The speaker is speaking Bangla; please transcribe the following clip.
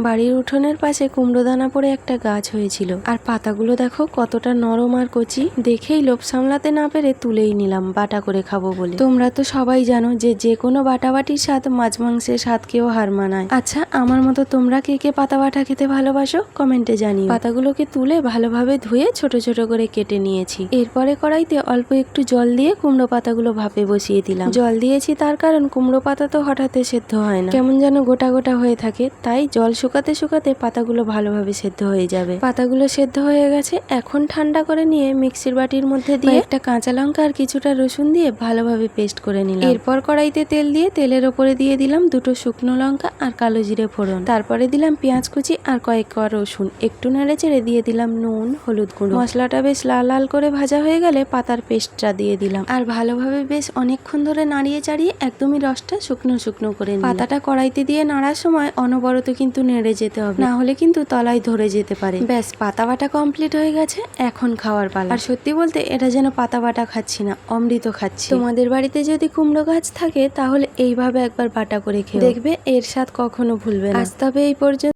বাড়ির উঠোনের পাশে কুমড়ো দানা পড়ে একটা গাছ হয়েছিল। আর পাতাগুলো দেখো কতটা নরম আর কচি। দেখেই লোভ সামলাতে না পেরে তুলেই নিলাম, বাটা করে খাব বলে। তোমরা তো সবাই জানো যে যে কোনো বাটাবাটির স্বাদ, মাছ মাংসের স্বাদকেও হার মানায়। আচ্ছা আমার মতো তোমরা কে কে পাতা বাটা খেতে ভালোবাসো? কমেন্টে জানিও। পাতাগুলোকে তুলে ভালোভাবে ধুয়ে ছোট ছোট করে কেটে নিয়েছি। এরপরে কড়াইতে অল্প একটু জল দিয়ে কুমড়ো পাতাগুলো ভাপে বসিয়ে দিলাম। জল দিয়েছি তার কারণ কুমড়ো পাতা তো হঠাৎ সেদ্ধ হয় না। কেমন যেন গোটা গোটা হয়ে থাকে, তাই জল শুকাতে শুকাতে পাতাগুলো ভালোভাবে সেদ্ধ হয়ে যাবে। পাতাগুলো সেদ্ধ হয়ে গেছে এখন ঠান্ডা করে নিয়ে মিক্সির বাটির মধ্যে দিয়ে একটা কাঁচা লঙ্কা আর কিছুটা রসুন দিয়ে ভালোভাবে পেস্ট করে নিলাম। এরপর কড়াইতে তেল দিয়ে তেলের ওপরে দিয়ে দিলাম দুটো শুকনো লঙ্কা আর কালো জিরে ফোড়ন। তারপরে দিলাম পেঁয়াজ কুচি আর কয়েক কোয়া রসুন। একটু নেড়ে চেড়ে দিয়ে দিলাম নুন হলুদ গুঁড়ো। মশলাটা বেশ লাল লাল করে ভাজা হয়ে গেলে পাতার পেস্টটা দিয়ে দিলাম। আর ভালোভাবে বেশ অনেকক্ষণ ধরে নাড়িয়ে চাড়িয়ে একদমই রসটা শুকনো শুকনো করে। পাতাটা কড়াইতে দিয়ে নাড়ার সময় অনবরত কিন্তু নেড়ে যেতে হবে। না হলে কিন্তু তলায় ধরে যেতে পারে। ব্যাস পাতা বাটা কমপ্লিট হয়ে গেছে এখন খাওয়ার পালা। আর সত্যি বলতে এটা যেন পাতা বাটা খাচ্ছি না অমৃত খাচ্ছি। তোমাদের বাড়িতে যদি কুমড়ো গাছ থাকে তাহলে এইভাবে একবার বাটা করে খেয়ে দেখবে এর স্বাদ কখনো ভুলবে না। আজ তবে এই পর্যন্ত।